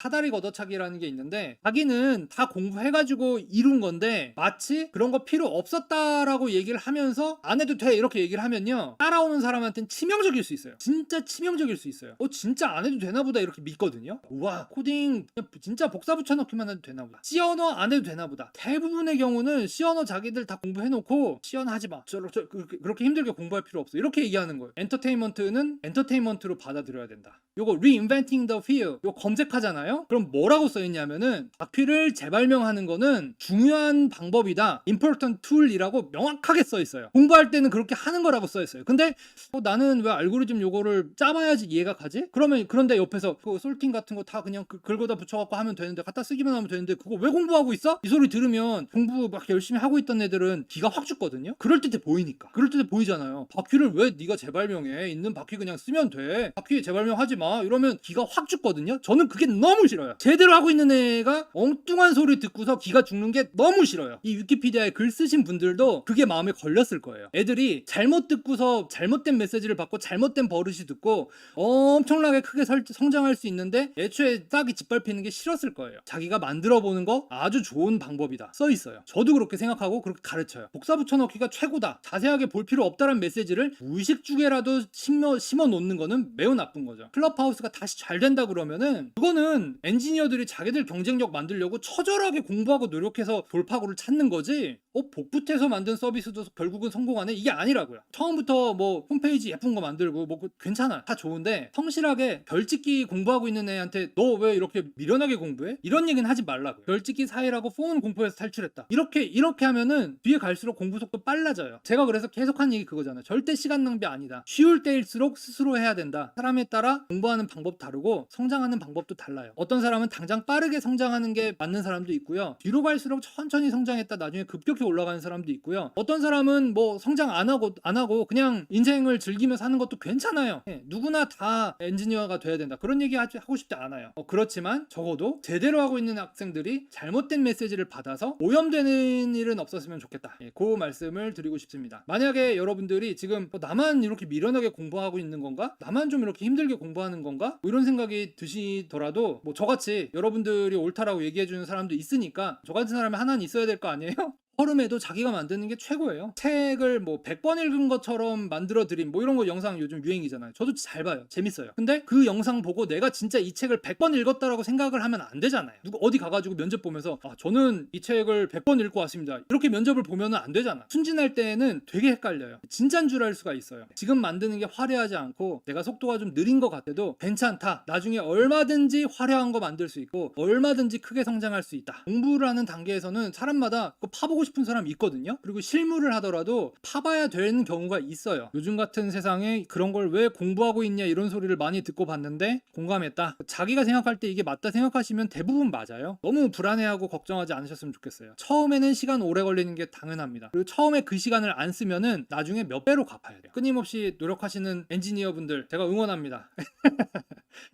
사다리 걷어차기라는 게 있는데 자기는 다 공부해가지고 이룬 건데 마치 그런 거 필요 없었다라고 얘기를 하면서 안 해도 돼 이렇게 얘기를 하면요. 따라오는 사람한테는 치명적일 수 있어요. 진짜 치명적일 수 있어요. 어 진짜 안 해도 되나 보다 이렇게 믿거든요. 우와 코딩 진짜 복사 붙여넣기만 해도 되나 보다. C 언어 안 해도 되나 보다. 대부분의 경우는 C 언어 자기들 다 공부해놓고 C 언어 하지 마. 저, 저, 그렇게 힘들게 공부할 필요 없어. 이렇게 얘기하는 거예요. 엔터테인먼트는 엔터테인먼트로 받아들여야 된다 요거 reinventing the field 요거 검색하잖아요? 그럼 뭐라고 써 있냐면은 바퀴를 재발명하는 거는 중요한 방법이다 important tool이라고 명확하게 써 있어요. 공부할 때는 그렇게 하는 거라고 써 있어요. 근데 어, 나는 왜 알고리즘 요거를 짜봐야지 이해가 가지? 그러면 그런데 옆에서 그 솔팅 같은 거 다 그냥 그, 긁어다 붙여갖고 하면 되는데 갖다 쓰기만 하면 되는데 그거 왜 공부하고 있어? 이 소리 들으면 공부 막 열심히 하고 있던 애들은 기가 확 죽거든요? 그럴 듯해 보이니까. 그럴 듯해 보이잖아요. 바퀴를 왜 네가 재발명해? 있는 바퀴 그냥 쓰면 돼. 바퀴 재발명하지 마 이러면 기가 확 죽거든요? 저는 그게 너무 싫어요. 제대로 하고 있는 애가 엉뚱한 소리 듣고서 기가 죽는 게 너무 싫어요. 이 위키피디아에 글 쓰신 분들도 그게 마음에 걸렸을 거예요. 애들이 잘못 듣고서 잘못된 메시지를 받고 잘못된 버릇이 듣고 엄청나게 크게 설- 성장할 수 있는데 애초에 싹이 짓밟히는 게 싫었을 거예요. 자기가 만들어 보는 거 아주 좋은 방법이다. 써 있어요. 저도 그렇게 생각하고 그렇게 가르쳐요. 복사 붙여넣기가 최고다. 자세하게 볼 필요 없다는 메시지를 무의식 중에라도 심어, 심어 놓는 거는 매우 나쁜 거죠 클럽하우스가 다시 잘 된다 그러면은 그거는 엔지니어들이 자기들 경쟁력 만들려고 처절하게 공부하고 노력해서 돌파구를 찾는 거지. 어 복붙해서 만든 서비스도 결국은 성공하네. 이게 아니라고요. 처음부터 뭐 홈페이지 예쁜 거 만들고 뭐 그- 괜찮아. 다 좋은데 성실하게 별찍기 공부하고 있는 애한테 너 왜 이렇게 미련하게 공부해? 이런 얘기는 하지 말라고요. 별찍기 사이라고 폰 공포에서 탈출했다. 이렇게 이렇게 하면은 뒤에 갈수록 공부 속도 빨라져요. 제가 그래서 계속 한 얘기 그거잖아요. 절대 시간 낭비 아니다. 쉬울 때일수록 스스로 해야 된다. 사람에 따라 공부하는 방법 다르고 성장하는 방법도 달라요. 어떤 사람은 당장 빠르게 성장하는 게 맞는 사람도 있고요. 뒤로 갈수록 천천히 성장했다 나중에 급격히 올라가는 사람도 있고요. 어떤 사람은 뭐 성장 안 하고 안 하고 그냥 인생을 즐기며 사는 것도 괜찮아요. 예, 누구나 다 엔지니어가 돼야 된다. 그런 얘기 하고 싶지 않아요. 어, 그렇지만 적어도 제대로 하고 있는 학생들이 잘못된 메시지를 받아서 오염되는 일은 없었으면 좋겠다. 예, 그 말씀을 드리고 싶습니다. 만약에 여러분들이 지금 어, 나만 이렇게 미련하게 공부하고 있는 건가? 나만 좀 이렇게 힘들게 공부하는 건가 뭐 이런 생각이 드시더라도 뭐 저같이 여러분들이 옳다라고 얘기해 주는 사람도 있으니까 저 같은 사람이 하나는 있어야 될 거 아니에요? 허름에도 자기가 만드는 게 최고예요. 책을 뭐 100번 읽은 것처럼 만들어 드림 뭐 이런 거 영상 요즘 유행이잖아요. 저도 잘 봐요. 재밌어요. 근데 그 영상 보고 내가 진짜 이 책을 100번 읽었다라고 생각을 하면 안 되잖아요. 누가 어디 가가지고 면접 보면서 아 저는 이 책을 100번 읽고 왔습니다. 이렇게 면접을 보면은 안 되잖아. 순진할 때에는 되게 헷갈려요. 진짠 줄 알 수가 있어요. 지금 만드는 게 화려하지 않고 내가 속도가 좀 느린 것 같아도 괜찮다. 나중에 얼마든지 화려한 거 만들 수 있고 얼마든지 크게 성장할 수 있다. 공부를 하는 단계에서는 사람마다 그거 파보고 싶은 사람 있거든요. 그리고 실무를 하더라도 파봐야 되는 경우가 있어요. 요즘 같은 세상에 그런 걸 왜 공부하고 있냐 이런 소리를 많이 듣고 봤는데 공감했다. 자기가 생각할 때 이게 맞다 생각하시면 대부분 맞아요. 너무 불안해하고 걱정하지 않으셨으면 좋겠어요. 처음에는 시간 오래 걸리는 게 당연합니다. 그리고 처음에 그 시간을 안 쓰면은 나중에 몇 배로 갚아야 돼요. 끊임없이 노력하시는 엔지니어 분들 제가 응원합니다.